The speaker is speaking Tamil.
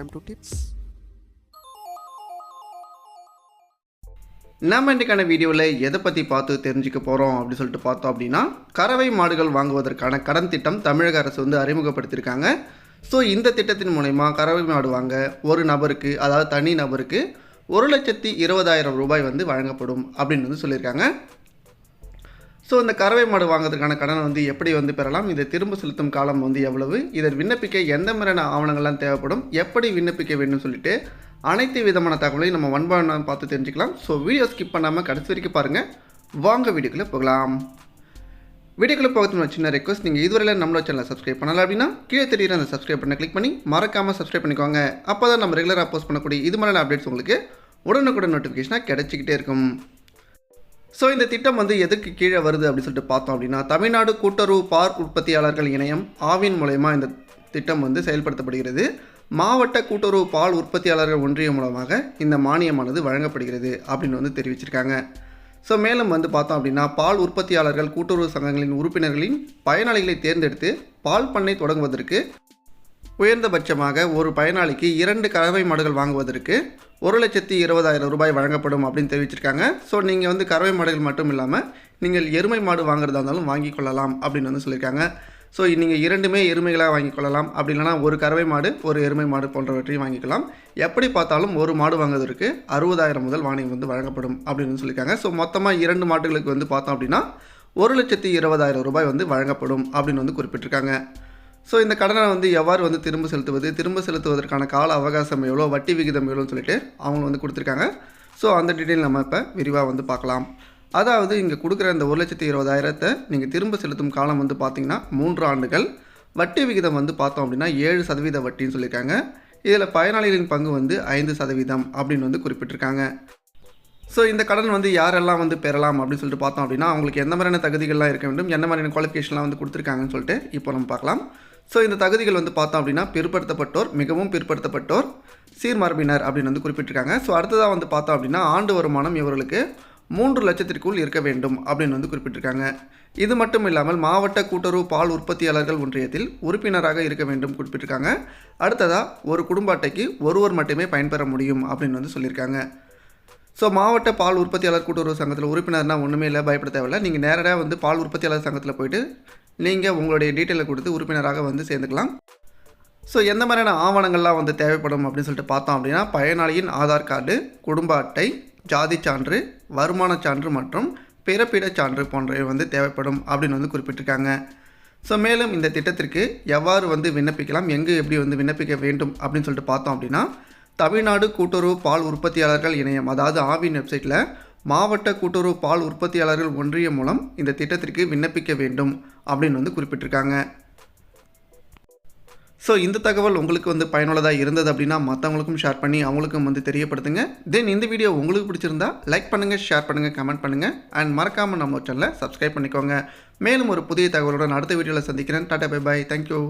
time to tips. நம்ம இன்றைக்கான வீடியோவில் எதை பற்றி பார்த்து தெரிஞ்சுக்க போகிறோம் அப்படின்னு சொல்லிட்டு பார்த்தோம் அப்படின்னா கறவை மாடுகள் வாங்குவதற்கான கடன் திட்டம் தமிழக அரசு வந்து அறிமுகப்படுத்தியிருக்காங்க ஸோ இந்த திட்டத்தின் மூலயமா கறவை மாடு வாங்க ஒரு நபருக்கு அதாவது தனி நபருக்கு ஒரு லட்சத்தி இருபதாயிரம் ரூபாய் வந்து வழங்கப்படும் அப்படின்னு வந்து சொல்லியிருக்காங்க ஸோ இந்த கறவை மாடு வாங்குறதுக்கான கடனை வந்து எப்படி வந்து பெறலாம்? இதை திரும்ப செலுத்தும் காலம் வந்து எவ்வளவு? இதை விண்ணப்பிக்க எந்த மாதிரியான ஆவணங்கள்லாம் தேவைப்படும்? எப்படி விண்ணப்பிக்க வேண்டும் சொல்லிட்டு அனைத்து விதமான தகவலையும் நம்ம ஒன் பை ஒன் பார்த்து தெரிஞ்சுக்கலாம். ஸோ வீடியோ ஸ்கிப் பண்ணாமல் கடைசி வரைக்கும் பாருங்கள் வாங்க வீடியோக்குள்ளே போகலாம். வீடியோக்குள்ளே போகிறது சின்ன ரெக்வஸ்ட் நீங்கள் இதுவரையில் நம்மளோட சேனலை சப்ஸ்கிரைப் பண்ணலாம் அப்படின்னா கீழே தெரியுற அந்த சப்ஸ்கிரைப் பண்ண கிளிக் பண்ணி மறக்காமல் சப்ஸ்கிரைப் பண்ணிக்கோங்க. அப்போ தான் நம்ம ரெகுலராக போஸ்ட் பண்ணக்கூடிய இது மாதிரியான அப்டேட்ஸ் உங்களுக்கு உடனுக்குடன் நோட்டிஃபிகேஷனாக கிடைச்சிக்கிட்டே இருக்கும். ஸோ இந்த திட்டம் வந்து எதுக்கு கீழே வருது அப்படின்னு சொல்லிட்டு பார்த்தோம் அப்படின்னா தமிழ்நாடு கூட்டுறவு பார் உற்பத்தியாளர்கள் இணையம் ஆவின் மூலயமா இந்த திட்டம் வந்து செயல்படுத்தப்படுகிறது. மாவட்ட கூட்டுறவு பால் உற்பத்தியாளர்கள் ஒன்றியம் மூலமாக இந்த மானியமானது வழங்கப்படுகிறது அப்படின்னு வந்து தெரிவிச்சிருக்காங்க. ஸோ மேலும் வந்து பார்த்தோம் அப்படின்னா பால் உற்பத்தியாளர்கள் கூட்டுறவு சங்கங்களின் உறுப்பினர்களின் பயனாளிகளை தேர்ந்தெடுத்து பால் பண்ணை தொடங்குவதற்கு உயர்ந்தபட்சமாக ஒரு பயனாளிக்கு இரண்டு கறவை மாடுகள் வாங்குவதற்கு ஒரு லட்சத்தி இருபதாயிரம் ரூபாய் வழங்கப்படும் அப்படின்னு தெரிவிச்சிருக்காங்க. ஸோ நீங்கள் வந்து கறவை மாடுகள் மட்டும் இல்லாமல் நீங்கள் எருமை மாடு வாங்குறதா இருந்தாலும் வாங்கி கொள்ளலாம் அப்படின்னு வந்து சொல்லியிருக்காங்க. ஸோ நீங்கள் இரண்டுமே எருமைகளாக வாங்கி கொள்ளலாம். அப்படி இல்லைனா ஒரு கறவை மாடு ஒரு எருமை மாடு போன்றவற்றையும் வாங்கிக்கலாம். எப்படி பார்த்தாலும் ஒரு மாடு வாங்குவதற்கு அறுபதாயிரம் முதல் வாணியம் வந்து வழங்கப்படும் அப்படின்னு வந்து சொல்லியிருக்காங்க. ஸோ மொத்தமாக இரண்டு மாடுகளுக்கு வந்து பார்த்தோம் அப்படின்னா ஒரு லட்சத்தி இருபதாயிரம் ரூபாய் வந்து வழங்கப்படும் அப்படின்னு வந்து குறிப்பிட்டிருக்காங்க. ஸோ இந்த கடனை வந்து எவ்வாறு வந்து திரும்ப செலுத்துவது? திரும்ப செலுத்துவதற்கான கால அவகாசம் எவ்வளோ வட்டி விகிதம் எவ்வளோன்னு சொல்லிட்டு அவங்க வந்து கொடுத்துருக்காங்க. ஸோ அந்த டீட்டெயில் நம்ம இப்போ விரிவாக வந்து பார்க்கலாம். அதாவது இங்கே கொடுக்குற இந்த ஒரு லட்சத்தி இருபதாயிரத்தை நீங்கள் திரும்ப செலுத்தும் காலம் வந்து பார்த்திங்கன்னா மூன்று ஆண்டுகள். வட்டி விகிதம் வந்து பார்த்தோம் அப்படின்னா ஏழு சதவீத வட்டின்னு சொல்லியிருக்காங்க. இதில் பயனாளிகளின் பங்கு வந்து ஐந்து சதவீதம் அப்படின்னு வந்து குறிப்பிட்டிருக்காங்க. ஸோ இந்த கடன் வந்து யாரெல்லாம் வந்து பெறலாம் அப்படின்னு சொல்லிட்டு பார்த்தோம் அப்படின்னா அவங்களுக்கு எந்த மாதிரியான தகுதிகள்லாம் இருக்க வேண்டும் என்ன மாதிரியான குவாலிஃபிகேஷன்லாம் வந்து கொடுத்துருக்காங்கன்னு சொல்லிட்டு இப்போ நம்ம பார்க்கலாம். ஸோ இந்த தகுதிகள் வந்து பார்த்தோம் அப்படின்னா பிற்படுத்தப்பட்டோர் மிகவும் பிற்படுத்தப்பட்டோர் சீர்மரபினர் அப்படின்னு வந்து குறிப்பிட்டிருக்காங்க. ஸோ அடுத்ததாக வந்து பார்த்தோம் அப்படின்னா ஆண்டு வருமானம் இவர்களுக்கு மூன்று லட்சத்திற்குள் இருக்க வேண்டும் அப்படின்னு வந்து குறிப்பிட்டிருக்காங்க. இது மட்டும் இல்லாமல் மாவட்ட கூட்டுறவு பால் உற்பத்தியாளர்கள் ஒன்றியத்தில் உறுப்பினராக இருக்க வேண்டும் குறிப்பிட்டிருக்காங்க. அடுத்ததாக ஒரு குடும்ப அட்டைக்கு ஒருவர் மட்டுமே பயன்பெற முடியும் அப்படின்னு வந்து சொல்லியிருக்காங்க. ஸோ மாவட்ட பால் உற்பத்தியாளர் கூட்டுறவு சங்கத்தில் உறுப்பினர்னா ஒன்றுமே இல்லை பயப்பட தேவையில்லை. நீங்கள் நேரடியாக வந்து பால் உற்பத்தியாளர் சங்கத்தில் போயிட்டு நீங்கள் உங்களுடைய டீட்டெயிலை கொடுத்து உறுப்பினராக வந்து சேர்ந்துக்கலாம். ஸோ எந்த மாதிரியான ஆவணங்கள்லாம் வந்து தேவைப்படும் அப்படின்னு சொல்லிட்டு பார்த்தோம் அப்படின்னா பயனாளியின் ஆதார் கார்டு குடும்ப அட்டை ஜாதி சான்று வருமான சான்று மற்றும் பிறப்பிடச் சான்று போன்றவை வந்து தேவைப்படும் அப்படின்னு வந்து குறிப்பிட்டிருக்காங்க. ஸோ மேலும் இந்த திட்டத்திற்கு எவ்வாறு வந்து விண்ணப்பிக்கலாம் எங்கே எப்படி வந்து விண்ணப்பிக்க வேண்டும் அப்படின்னு சொல்லிட்டு பார்த்தோம் அப்படின்னா தமிழ்நாடு கூட்டுறவு பால் உற்பத்தியாளர்கள் இணையம் அதாவது ஆவின் வெப்சைட்டில் மாவட்ட கூட்டுறவு பால் உற்பத்தியாளர்கள் ஒன்றியம் மூலம் இந்த திட்டத்திற்கு விண்ணப்பிக்க வேண்டும் அப்படின்னு வந்து குறிப்பிட்டிருக்காங்க. ஸோ இந்த தகவல் உங்களுக்கு வந்து பயனுள்ளதாக இருந்தது அப்படின்னா மற்றவங்களுக்கும் ஷேர் பண்ணி அவங்களுக்கும் வந்து தெரியப்படுத்துங்க. தென் இந்த வீடியோ உங்களுக்கு பிடிச்சிருந்தா லைக் பண்ணுங்கள் ஷேர் பண்ணுங்கள் கமெண்ட் பண்ணுங்கள் அண்ட் மறக்காமல் நம்ம சேனலை சப்ஸ்கிரைப் பண்ணிக்கோங்க. மேலும் ஒரு புதிய தகவலுடன் அடுத்த வீடியோவில் சந்திக்கிறேன். Tata bye bye thank you